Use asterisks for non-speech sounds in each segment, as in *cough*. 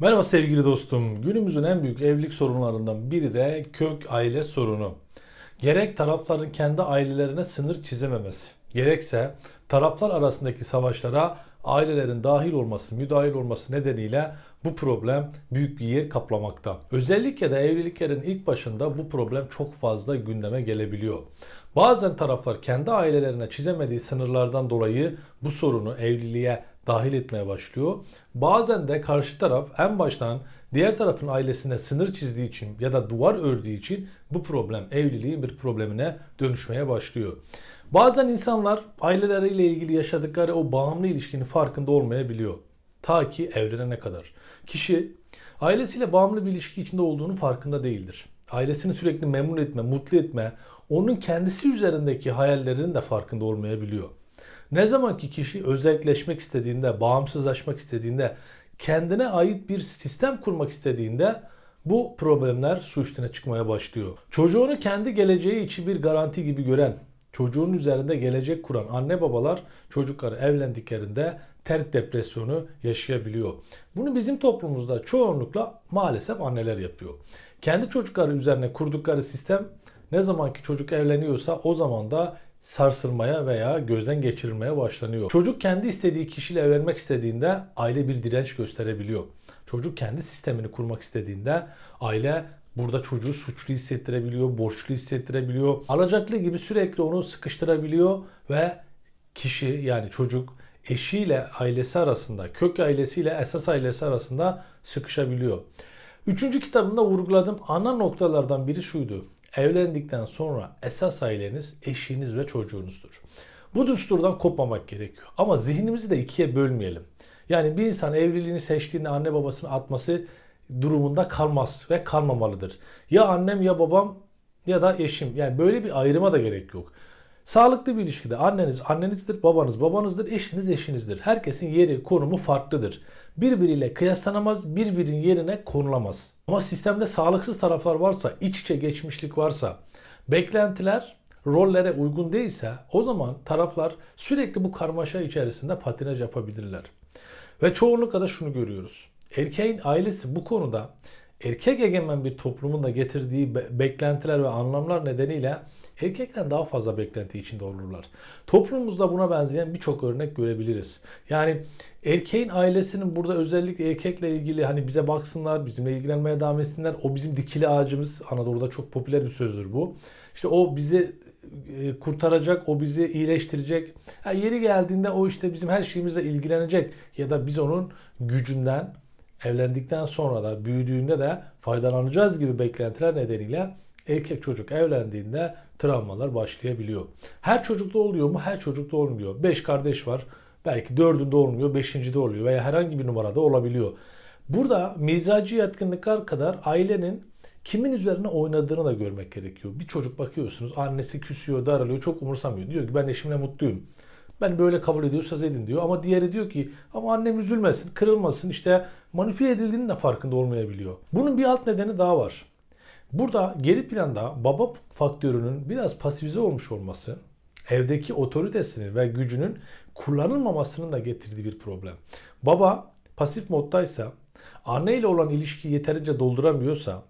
Merhaba sevgili dostum. Günümüzün en büyük evlilik sorunlarından biri de kök aile sorunu. Gerek tarafların kendi ailelerine sınır çizememesi, gerekse taraflar arasındaki savaşlara ailelerin dahil olması, müdahil olması nedeniyle bu problem büyük bir yer kaplamakta. Özellikle de evliliklerin ilk başında bu problem çok fazla gündeme gelebiliyor. Bazen taraflar kendi ailelerine çizemediği sınırlardan dolayı bu sorunu evliliğe dahil etmeye başlıyor. Bazen de karşı taraf en baştan diğer tarafın ailesine sınır çizdiği için ya da duvar ördüğü için bu problem evliliğin bir problemine dönüşmeye başlıyor. Bazen insanlar aileleriyle ilgili yaşadıkları o bağımlı ilişkinin farkında olmayabiliyor. Ta ki evlenene kadar. Kişi ailesiyle bağımlı bir ilişki içinde olduğunun farkında değildir. Ailesini sürekli memnun etme, mutlu etme, onun kendisi üzerindeki hayallerinin de farkında olmayabiliyor. Ne zaman ki kişi özelleşmek istediğinde, bağımsızlaşmak istediğinde, kendine ait bir sistem kurmak istediğinde bu problemler su üstüne çıkmaya başlıyor. Çocuğunu kendi geleceği için bir garanti gibi gören, çocuğun üzerinde gelecek kuran anne babalar çocukları evlendiklerinde terk depresyonu yaşayabiliyor. Bunu bizim toplumumuzda çoğunlukla maalesef anneler yapıyor. Kendi çocukları üzerine kurdukları sistem ne zaman ki çocuk evleniyorsa o zaman da sarsılmaya veya gözden geçirilmeye başlanıyor. Çocuk kendi istediği kişiyle evlenmek istediğinde aile bir direnç gösterebiliyor. Çocuk kendi sistemini kurmak istediğinde aile burada çocuğu suçlu hissettirebiliyor, borçlu hissettirebiliyor. Alacaklı gibi sürekli onu sıkıştırabiliyor ve kişi yani çocuk eşiyle ailesi arasında, kök ailesiyle esas ailesi arasında sıkışabiliyor. Üçüncü kitabımda vurguladığım ana noktalardan biri şuydu. Evlendikten sonra esas aileniz eşiniz ve çocuğunuzdur. Bu düsturdan kopmamak gerekiyor. Ama zihnimizi de ikiye bölmeyelim. Yani bir insan evliliğini seçtiğinde anne babasını atması durumunda kalmaz ve kalmamalıdır. Ya annem ya babam ya da eşim. Yani böyle bir ayrıma da gerek yok. Sağlıklı bir ilişkide anneniz annenizdir, babanız babanızdır, eşiniz eşinizdir. Herkesin yeri, konumu farklıdır. Birbiriyle kıyaslanamaz, birbirinin yerine konulamaz. Ama sistemde sağlıksız taraflar varsa, iç içe geçmişlik varsa, beklentiler rollere uygun değilse o zaman taraflar sürekli bu karmaşa içerisinde patinaj yapabilirler. Ve çoğunlukla da şunu görüyoruz. Erkeğin ailesi bu konuda erkek egemen bir toplumun da getirdiği be- beklentiler ve anlamlar nedeniyle erkekten daha fazla beklenti içinde olurlar. Toplumumuzda buna benzeyen birçok örnek görebiliriz. Yani erkeğin ailesinin burada özellikle erkekle ilgili hani bize baksınlar, bizimle ilgilenmeye devam etsinler. O bizim dikili ağacımız. Anadolu'da çok popüler bir sözdür bu. İşte o bizi e, kurtaracak, o bizi iyileştirecek. Ha, yeri geldiğinde o işte bizim her şeyimizle ilgilenecek ya da biz onun gücünden evlendikten sonra da büyüdüğünde de faydalanacağız gibi beklentiler nedeniyle erkek çocuk evlendiğinde travmalar başlayabiliyor. Her çocukta oluyor mu? Her çocukta olmuyor. 5 kardeş var. Belki dördünde olmuyor, beşincide oluyor veya herhangi bir numarada olabiliyor. Burada mizacı yatkınlıklar kadar ailenin kimin üzerine oynadığını da görmek gerekiyor. Bir çocuk bakıyorsunuz annesi küsüyor, daralıyor, çok umursamıyor. Diyor ki ben eşimle mutluyum. Ben böyle kabul ediyorsanız edin diyor. Ama diğeri diyor ki ama annem üzülmesin, kırılmasın işte manipüle edildiğinin de farkında olmayabiliyor. Bunun bir alt nedeni daha var. Burada geri planda baba faktörünün biraz pasifize olmuş olması, evdeki otoritesinin ve gücünün kullanılmamasının da getirdiği bir problem. Baba pasif moddaysa, anne ile olan ilişkiyi yeterince dolduramıyorsa,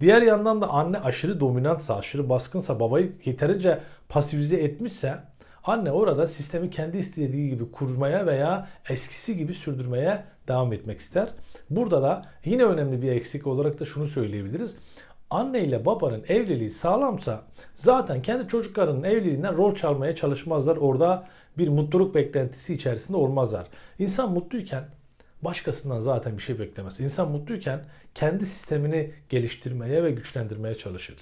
diğer yandan da anne aşırı dominantsa, aşırı baskınsa, babayı yeterince pasifize etmişse, anne orada sistemi kendi istediği gibi kurmaya veya eskisi gibi sürdürmeye devam etmek ister. Burada da yine önemli bir eksik olarak da şunu söyleyebiliriz anne ile babanın evliliği sağlamsa zaten kendi çocuklarının evliliğinden rol çalmaya çalışmazlar. Orada bir mutluluk beklentisi içerisinde olmazlar. İnsan mutluyken başkasından zaten bir şey beklemez. İnsan mutluyken kendi sistemini geliştirmeye ve güçlendirmeye çalışır.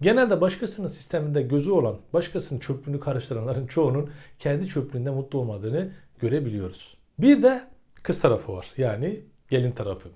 Genelde başkasının sisteminde gözü olan, başkasının çöplüğünü karıştıranların çoğunun kendi çöplüğünde mutlu olmadığını görebiliyoruz. Bir de kız tarafı var. Yani gelin tarafı.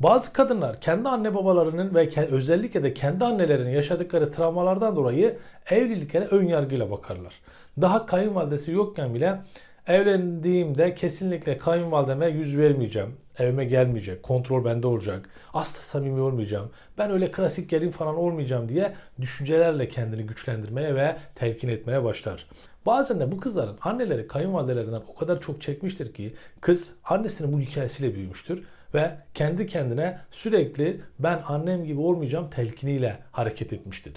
Bazı kadınlar kendi anne babalarının ve özellikle de kendi annelerinin yaşadıkları travmalardan dolayı evliliklere ön yargıyla bakarlar. Daha kayınvalidesi yokken bile evlendiğimde kesinlikle kayınvalideme yüz vermeyeceğim. Evime gelmeyecek. Kontrol bende olacak. Asla samimi olmayacağım. Ben öyle klasik gelin falan olmayacağım diye düşüncelerle kendini güçlendirmeye ve telkin etmeye başlar. Bazen de bu kızların anneleri kayınvalidelerinden o kadar çok çekmiştir ki kız annesinin bu hikayesiyle büyümüştür ve kendi kendine sürekli ben annem gibi olmayacağım telkiniyle hareket etmiştir.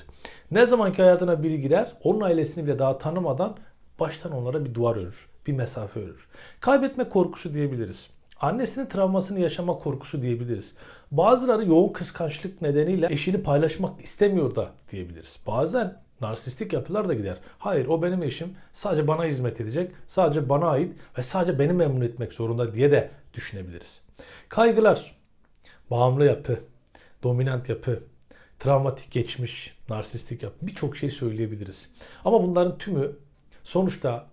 Ne zamanki hayatına biri girer, onun ailesini bile daha tanımadan baştan onlara bir duvar örür, bir mesafe örür. Kaybetme korkusu diyebiliriz. Annesinin travmasını yaşama korkusu diyebiliriz. Bazıları yoğun kıskançlık nedeniyle eşini paylaşmak istemiyor da diyebiliriz. Bazen narsistik yapılar da gider. Hayır o benim eşim sadece bana hizmet edecek, sadece bana ait ve sadece beni memnun etmek zorunda diye de düşünebiliriz. Kaygılar, bağımlı yapı, dominant yapı, travmatik geçmiş, narsistik yapı birçok şey söyleyebiliriz. Ama bunların tümü sonuçta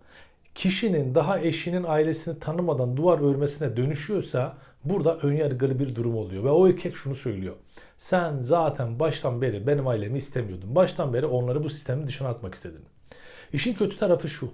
kişinin daha eşinin ailesini tanımadan duvar örmesine dönüşüyorsa burada önyargılı bir durum oluyor. Ve o erkek şunu söylüyor. Sen zaten baştan beri benim ailemi istemiyordun. Baştan beri onları bu sistemin dışına atmak istedin. İşin kötü tarafı şu.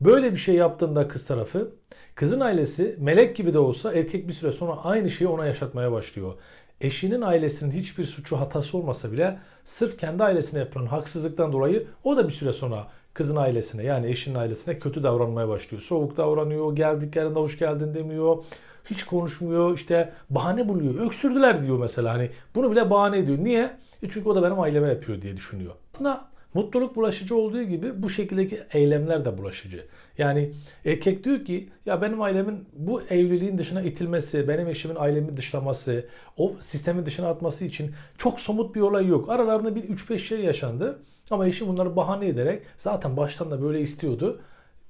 Böyle bir şey yaptığında kız tarafı, kızın ailesi melek gibi de olsa erkek bir süre sonra aynı şeyi ona yaşatmaya başlıyor. Eşinin ailesinin hiçbir suçu hatası olmasa bile sırf kendi ailesine yapılan haksızlıktan dolayı o da bir süre sonra kızın ailesine yani eşinin ailesine kötü davranmaya başlıyor. Soğuk davranıyor, geldiklerinde hoş geldin demiyor, hiç konuşmuyor, işte bahane buluyor. Öksürdüler diyor mesela hani bunu bile bahane ediyor. Niye? E çünkü o da benim aileme yapıyor diye düşünüyor. Aslında mutluluk bulaşıcı olduğu gibi bu şekildeki eylemler de bulaşıcı. Yani erkek diyor ki ya benim ailemin bu evliliğin dışına itilmesi, benim eşimin ailemi dışlaması, o sistemin dışına atması için çok somut bir olay yok. Aralarında bir 3-5 şey yaşandı. Ama eşim bunları bahane ederek zaten baştan da böyle istiyordu.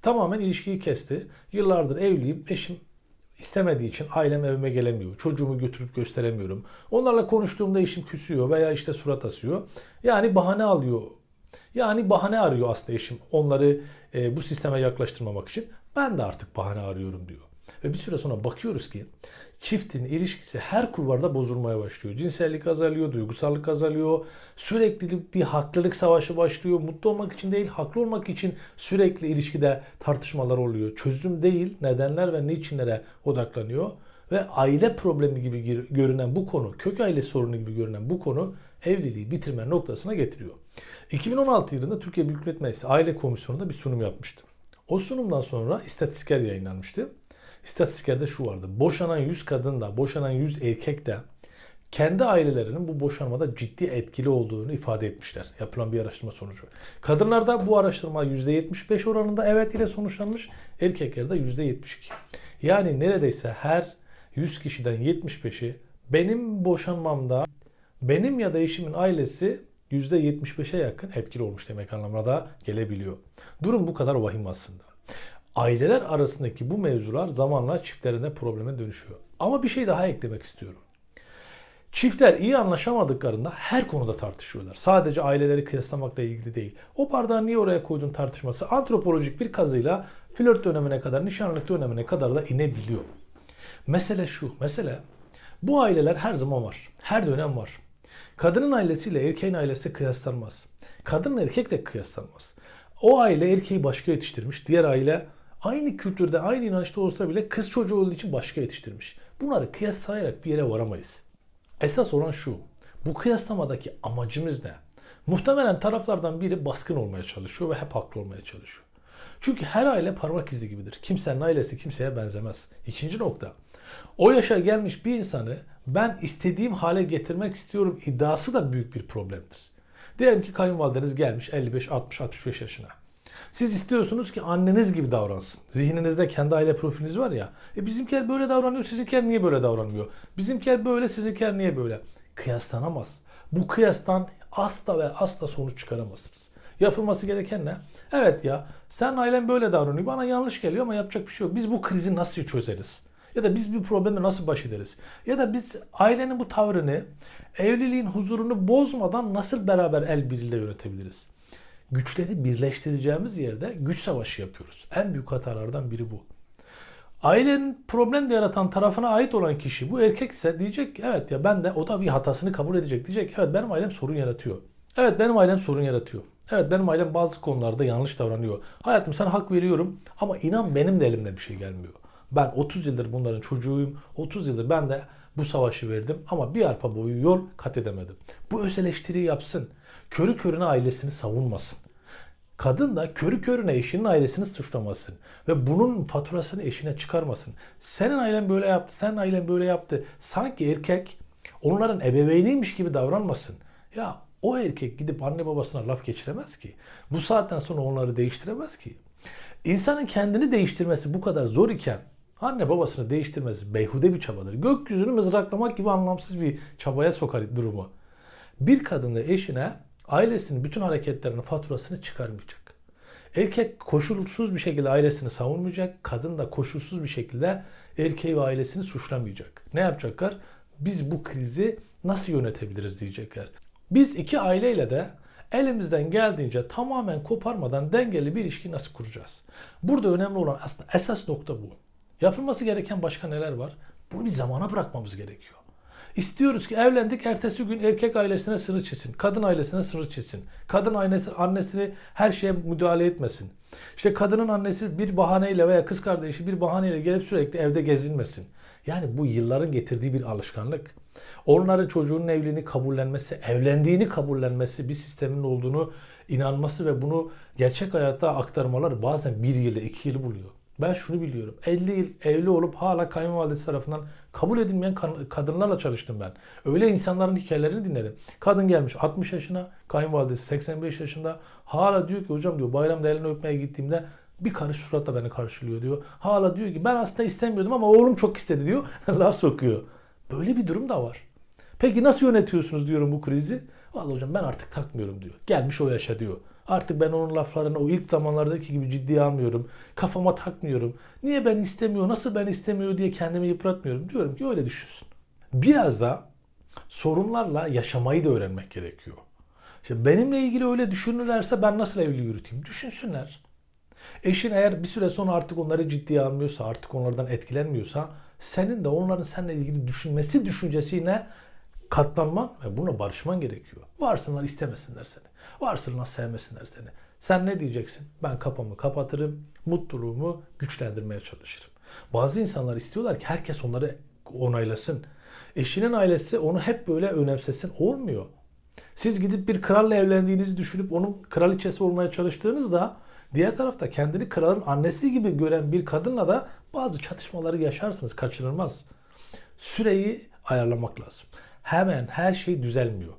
Tamamen ilişkiyi kesti. Yıllardır evliyim. Eşim istemediği için ailem evime gelemiyor. Çocuğumu götürüp gösteremiyorum. Onlarla konuştuğumda eşim küsüyor veya işte surat asıyor. Yani bahane alıyor. Yani bahane arıyor aslında eşim onları e, bu sisteme yaklaştırmamak için. Ben de artık bahane arıyorum diyor. Ve bir süre sonra bakıyoruz ki çiftin ilişkisi her kulvarda bozulmaya başlıyor. Cinsellik azalıyor, duygusallık azalıyor. Sürekli bir haklılık savaşı başlıyor. Mutlu olmak için değil, haklı olmak için sürekli ilişkide tartışmalar oluyor. Çözüm değil, nedenler ve niçinlere odaklanıyor. Ve aile problemi gibi görünen bu konu, kök aile sorunu gibi görünen bu konu evliliği bitirme noktasına getiriyor. 2016 yılında Türkiye Büyük Millet Meclisi Aile Komisyonu'nda bir sunum yapmıştı. O sunumdan sonra istatistikler yayınlanmıştı. İstatistiklerde şu vardı. Boşanan 100 kadın da, boşanan 100 erkek de kendi ailelerinin bu boşanmada ciddi etkili olduğunu ifade etmişler. Yapılan bir araştırma sonucu. Kadınlarda bu araştırma %75 oranında evet ile sonuçlanmış. Erkeklerde %72. Yani neredeyse her 100 kişiden 75'i benim boşanmamda benim ya da eşimin ailesi %75'e yakın etkili olmuş demek anlamına da gelebiliyor. Durum bu kadar vahim aslında. Aileler arasındaki bu mevzular zamanla çiftlerinde probleme dönüşüyor. Ama bir şey daha eklemek istiyorum. Çiftler iyi anlaşamadıklarında her konuda tartışıyorlar. Sadece aileleri kıyaslamakla ilgili değil. O bardağı niye oraya koydun tartışması antropolojik bir kazıyla flört dönemine kadar, nişanlık dönemine kadar da inebiliyor. Mesele şu, mesele bu aileler her zaman var. Her dönem var. Kadının ailesiyle erkeğin ailesi kıyaslanmaz. Kadın erkek de kıyaslanmaz. O aile erkeği başka yetiştirmiş. Diğer aile aynı kültürde, aynı inançta olsa bile kız çocuğu olduğu için başka yetiştirmiş. Bunları kıyaslayarak bir yere varamayız. Esas olan şu. Bu kıyaslamadaki amacımız ne? Muhtemelen taraflardan biri baskın olmaya çalışıyor ve hep haklı olmaya çalışıyor. Çünkü her aile parmak izi gibidir. Kimsenin ailesi kimseye benzemez. İkinci nokta. O yaşa gelmiş bir insanı ben istediğim hale getirmek istiyorum iddiası da büyük bir problemdir. Diyelim ki kayınvalideniz gelmiş 55, 60, 65 yaşına. Siz istiyorsunuz ki anneniz gibi davransın. Zihninizde kendi aile profiliniz var ya. E bizimkiler böyle davranıyor, sizinkiler niye böyle davranmıyor? Bizimkiler böyle, sizinkiler niye böyle? Kıyaslanamaz. Bu kıyastan asla ve asla sonuç çıkaramazsınız. Yapılması gereken ne? Evet ya sen ailen böyle davranıyor. Bana yanlış geliyor ama yapacak bir şey yok. Biz bu krizi nasıl çözeriz? Ya da biz bir problemle nasıl baş ederiz? Ya da biz ailenin bu tavrını, evliliğin huzurunu bozmadan nasıl beraber el birliğiyle yönetebiliriz? Güçleri birleştireceğimiz yerde güç savaşı yapıyoruz. En büyük hatalardan biri bu. Ailenin problem de yaratan tarafına ait olan kişi bu erkek ise diyecek evet ya ben de o da bir hatasını kabul edecek. Diyecek evet benim ailem sorun yaratıyor. Evet benim ailem sorun yaratıyor. Evet benim ailem bazı konularda yanlış davranıyor. Hayatım sana hak veriyorum ama inan benim de elimde bir şey gelmiyor. Ben 30 yıldır bunların çocuğuyum. 30 yıldır ben de bu savaşı verdim ama bir arpa boyu yol kat edemedim. Bu öz eleştiri yapsın. Körü körüne ailesini savunmasın. Kadın da körü körüne eşinin ailesini suçlamasın. Ve bunun faturasını eşine çıkarmasın. Senin ailen böyle yaptı, senin ailen böyle yaptı. Sanki erkek onların ebeveyniymiş gibi davranmasın. Ya o erkek gidip anne babasına laf geçiremez ki. Bu saatten sonra onları değiştiremez ki. İnsanın kendini değiştirmesi bu kadar zor iken anne babasını değiştirmesi beyhude bir çabadır. Gökyüzünü mızraklamak gibi anlamsız bir çabaya sokar durumu. Bir kadın da eşine ailesinin bütün hareketlerinin faturasını çıkarmayacak. Erkek koşulsuz bir şekilde ailesini savunmayacak. Kadın da koşulsuz bir şekilde erkeği ve ailesini suçlamayacak. Ne yapacaklar? Biz bu krizi nasıl yönetebiliriz diyecekler. Biz iki aileyle de elimizden geldiğince tamamen koparmadan dengeli bir ilişki nasıl kuracağız? Burada önemli olan aslında esas nokta bu. Yapılması gereken başka neler var? Bunu bir zamana bırakmamız gerekiyor. İstiyoruz ki evlendik ertesi gün erkek ailesine sınır çizsin. Kadın ailesine sınır çizsin. Kadın annesi, annesini her şeye müdahale etmesin. İşte kadının annesi bir bahaneyle veya kız kardeşi bir bahaneyle gelip sürekli evde gezinmesin. Yani bu yılların getirdiği bir alışkanlık. Onların çocuğunun evliliğini kabullenmesi, evlendiğini kabullenmesi, bir sistemin olduğunu inanması ve bunu gerçek hayatta aktarmalar bazen bir yılı, iki yılı buluyor. Ben şunu biliyorum. 50 yıl evli olup hala kayınvalidesi tarafından kabul edilmeyen kadınlarla çalıştım ben. Öyle insanların hikayelerini dinledim. Kadın gelmiş 60 yaşına, kayınvalidesi 85 yaşında. Hala diyor ki hocam diyor bayramda elini öpmeye gittiğimde bir karış suratla beni karşılıyor diyor. Hala diyor ki ben aslında istemiyordum ama oğlum çok istedi diyor. *laughs* Laf sokuyor. Böyle bir durum da var. Peki nasıl yönetiyorsunuz diyorum bu krizi? Vallahi hocam ben artık takmıyorum diyor. Gelmiş o yaşa diyor. Artık ben onun laflarını o ilk zamanlardaki gibi ciddiye almıyorum. Kafama takmıyorum. Niye ben istemiyor, nasıl ben istemiyor diye kendimi yıpratmıyorum. Diyorum ki öyle düşünsün. Biraz da sorunlarla yaşamayı da öğrenmek gerekiyor. İşte benimle ilgili öyle düşünürlerse ben nasıl evli yürüteyim? Düşünsünler. Eşin eğer bir süre sonra artık onları ciddiye almıyorsa, artık onlardan etkilenmiyorsa senin de onların seninle ilgili düşünmesi düşüncesine katlanman ve buna barışman gerekiyor. Varsınlar istemesinler seni. Varsınlar sevmesinler seni. Sen ne diyeceksin? Ben kapımı kapatırım, mutluluğumu güçlendirmeye çalışırım. Bazı insanlar istiyorlar ki herkes onları onaylasın. Eşinin ailesi onu hep böyle önemsesin. Olmuyor. Siz gidip bir kralla evlendiğinizi düşünüp onun kraliçesi olmaya çalıştığınızda diğer tarafta kendini kralın annesi gibi gören bir kadınla da bazı çatışmaları yaşarsınız. Kaçınılmaz. Süreyi ayarlamak lazım. Hemen her şey düzelmiyor.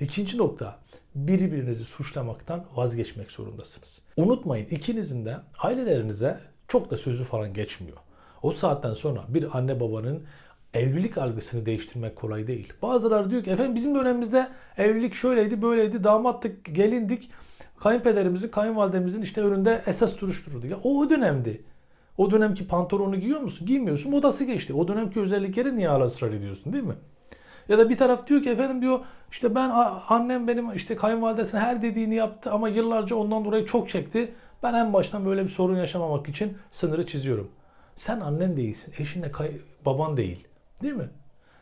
İkinci nokta birbirinizi suçlamaktan vazgeçmek zorundasınız. Unutmayın ikinizin de ailelerinize çok da sözü falan geçmiyor. O saatten sonra bir anne babanın evlilik algısını değiştirmek kolay değil. Bazıları diyor ki efendim bizim dönemimizde evlilik şöyleydi böyleydi damattık gelindik kayınpederimizin kayınvalidemizin işte önünde esas duruştururdu. Ya o dönemdi. O dönemki pantolonu giyiyor musun? Giymiyorsun. Modası geçti. O dönemki özellikleri niye hala ısrar ediyorsun değil mi? Ya da bir taraf diyor ki efendim diyor işte ben annem benim işte kayınvalidesine her dediğini yaptı ama yıllarca ondan dolayı çok çekti. Ben en baştan böyle bir sorun yaşamamak için sınırı çiziyorum. Sen annen değilsin. Eşin de kay- baban değil. Değil mi?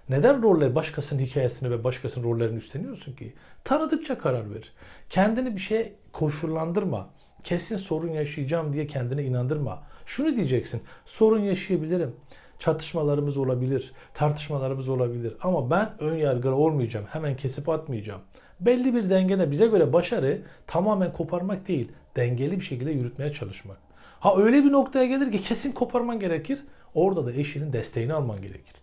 Neden roller başkasının hikayesini ve başkasının rollerini üstleniyorsun ki? Tanıdıkça karar ver. Kendini bir şeye koşullandırma. Kesin sorun yaşayacağım diye kendine inandırma. Şunu diyeceksin. Sorun yaşayabilirim. Çatışmalarımız olabilir, tartışmalarımız olabilir ama ben ön yargılı olmayacağım. Hemen kesip atmayacağım. Belli bir dengede bize göre başarı tamamen koparmak değil, dengeli bir şekilde yürütmeye çalışmak. Ha öyle bir noktaya gelir ki kesin koparman gerekir. Orada da eşinin desteğini alman gerekir.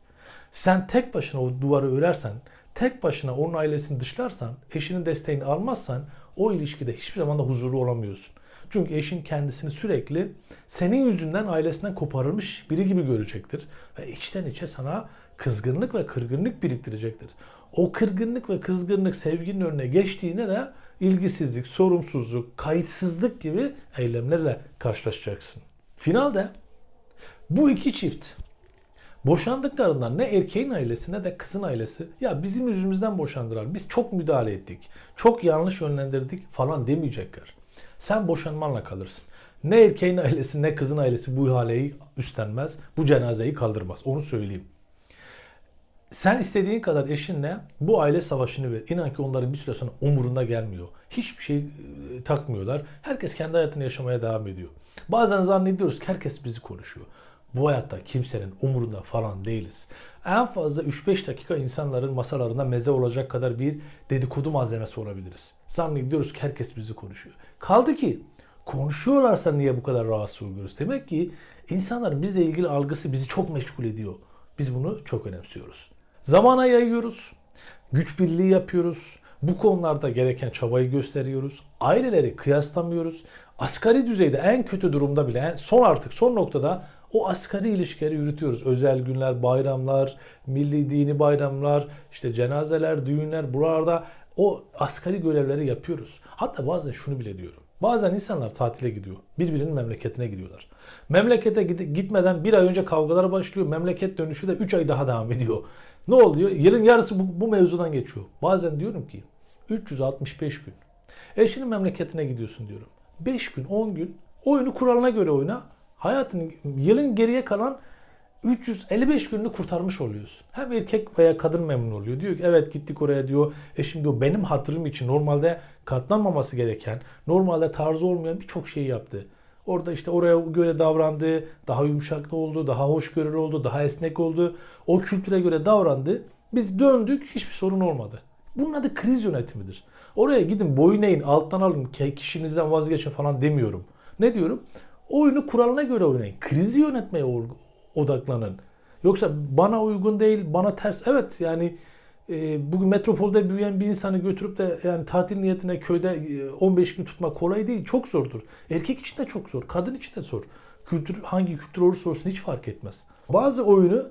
Sen tek başına o duvarı örersen, tek başına onun ailesini dışlarsan, eşinin desteğini almazsan o ilişkide hiçbir zaman da huzurlu olamıyorsun. Çünkü eşin kendisini sürekli senin yüzünden ailesinden koparılmış biri gibi görecektir. Ve içten içe sana kızgınlık ve kırgınlık biriktirecektir. O kırgınlık ve kızgınlık sevginin önüne geçtiğinde de ilgisizlik, sorumsuzluk, kayıtsızlık gibi eylemlerle karşılaşacaksın. Finalde bu iki çift boşandıklarından ne erkeğin ailesi ne de kızın ailesi ya bizim yüzümüzden boşandılar. Biz çok müdahale ettik. Çok yanlış yönlendirdik falan demeyecekler. Sen boşanmanla kalırsın. Ne erkeğin ailesi ne kızın ailesi bu ihaleyi üstlenmez. Bu cenazeyi kaldırmaz. Onu söyleyeyim. Sen istediğin kadar eşinle bu aile savaşını ver. İnan ki onların bir süre sonra umurunda gelmiyor. Hiçbir şey e, takmıyorlar. Herkes kendi hayatını yaşamaya devam ediyor. Bazen zannediyoruz ki herkes bizi konuşuyor. Bu hayatta kimsenin umurunda falan değiliz. En fazla 3-5 dakika insanların masalarında meze olacak kadar bir dedikodu malzemesi olabiliriz. Zannediyoruz ki herkes bizi konuşuyor. Kaldı ki Konuşuyorlarsa niye bu kadar rahatsız oluyoruz? Demek ki insanların bizle ilgili algısı bizi çok meşgul ediyor. Biz bunu çok önemsiyoruz. Zamana yayıyoruz. Güç birliği yapıyoruz. Bu konularda gereken çabayı gösteriyoruz. Aileleri kıyaslamıyoruz. Asgari düzeyde en kötü durumda bile son artık son noktada o asgari ilişkileri yürütüyoruz. Özel günler, bayramlar, milli dini bayramlar, işte cenazeler, düğünler buralarda o asgari görevleri yapıyoruz. Hatta bazen şunu bile diyorum. Bazen insanlar tatile gidiyor. Birbirinin memleketine gidiyorlar. Memlekete gitmeden bir ay önce kavgalar başlıyor. Memleket dönüşü de 3 ay daha devam ediyor. Ne oluyor? Yılın yarısı bu, bu mevzudan geçiyor. Bazen diyorum ki 365 gün. Eşinin memleketine gidiyorsun diyorum. 5 gün, 10 gün oyunu kuralına göre oyna. Hayatının yılın geriye kalan 355 gününü kurtarmış oluyorsun. Hem erkek veya kadın memnun oluyor. Diyor ki evet gittik oraya diyor. Eşim diyor benim hatırım için normalde katlanmaması gereken, normalde tarzı olmayan birçok şeyi yaptı. Orada işte oraya göre davrandı, daha yumuşak oldu, daha hoşgörülü oldu, daha esnek oldu. O kültüre göre davrandı. Biz döndük, hiçbir sorun olmadı. Bunun adı kriz yönetimidir. Oraya gidin boyun eğin, alttan alın, kişinizden vazgeçin falan demiyorum. Ne diyorum? Oyunu kuralına göre oynayın. Krizi yönetmeye odaklanın. Yoksa bana uygun değil, bana ters. Evet yani e, bugün metropolde büyüyen bir insanı götürüp de yani tatil niyetine köyde e, 15 gün tutmak kolay değil. Çok zordur. Erkek için de çok zor. Kadın için de zor. Kültür hangi kültür olursa olsun hiç fark etmez. Bazı oyunu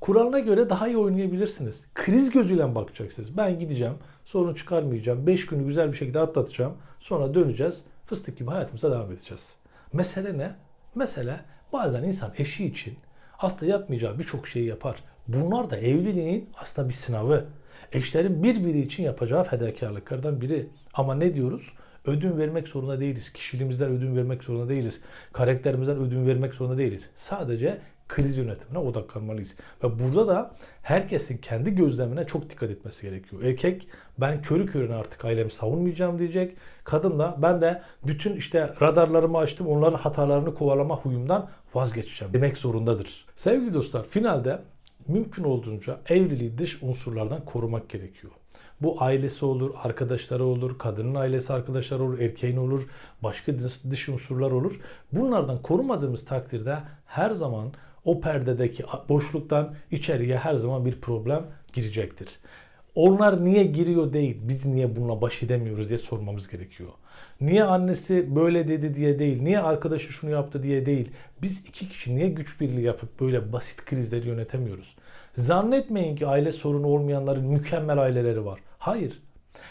kuralına göre daha iyi oynayabilirsiniz. Kriz gözüyle bakacaksınız. Ben gideceğim, sorun çıkarmayacağım. 5 günü güzel bir şekilde atlatacağım. Sonra döneceğiz. Fıstık gibi hayatımıza devam edeceğiz. Mesele ne? Mesele bazen insan eşi için aslında yapmayacağı birçok şeyi yapar. Bunlar da evliliğin aslında bir sınavı. Eşlerin birbiri için yapacağı fedakarlıklardan biri. Ama ne diyoruz? Ödün vermek zorunda değiliz. Kişiliğimizden ödün vermek zorunda değiliz. Karakterimizden ödün vermek zorunda değiliz. Sadece kriz yönetimine odaklanmalıyız. Ve burada da herkesin kendi gözlemine çok dikkat etmesi gerekiyor. Erkek ben körü körüne artık ailemi savunmayacağım diyecek. Kadın da ben de bütün işte radarlarımı açtım onların hatalarını kovalama huyumdan vazgeçeceğim demek zorundadır. Sevgili dostlar finalde mümkün olduğunca evliliği dış unsurlardan korumak gerekiyor. Bu ailesi olur, arkadaşları olur, kadının ailesi arkadaşları olur, erkeğin olur, başka dış, unsurlar olur. Bunlardan korumadığımız takdirde her zaman o perdedeki boşluktan içeriye her zaman bir problem girecektir. Onlar niye giriyor değil, biz niye bununla baş edemiyoruz diye sormamız gerekiyor. Niye annesi böyle dedi diye değil, niye arkadaşı şunu yaptı diye değil. Biz iki kişi niye güç birliği yapıp böyle basit krizleri yönetemiyoruz? Zannetmeyin ki aile sorunu olmayanların mükemmel aileleri var. Hayır.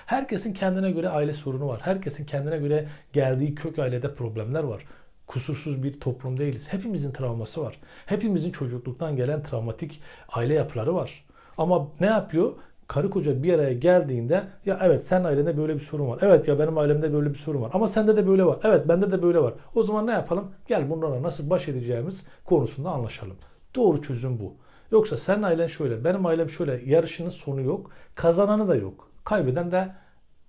Herkesin kendine göre aile sorunu var. Herkesin kendine göre geldiği kök ailede problemler var. Kusursuz bir toplum değiliz. Hepimizin travması var. Hepimizin çocukluktan gelen travmatik aile yapıları var. Ama ne yapıyor? Karı koca bir araya geldiğinde ya evet sen ailende böyle bir sorun var. Evet ya benim ailemde böyle bir sorun var. Ama sende de böyle var. Evet bende de böyle var. O zaman ne yapalım? Gel bunlarla nasıl baş edeceğimiz konusunda anlaşalım. Doğru çözüm bu. Yoksa sen ailen şöyle, benim ailem şöyle yarışının sonu yok. Kazananı da yok. Kaybeden de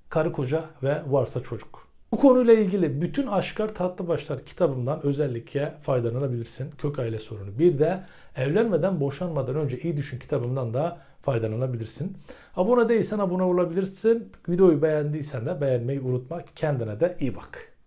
karı koca ve varsa çocuk. Bu konuyla ilgili bütün Aşkar Tatlı Başlar kitabımdan özellikle faydalanabilirsin. Kök aile sorunu. Bir de evlenmeden boşanmadan önce iyi düşün kitabımdan da faydalanabilirsin. Abone değilsen abone olabilirsin. Videoyu beğendiysen de beğenmeyi unutma. Kendine de iyi bak.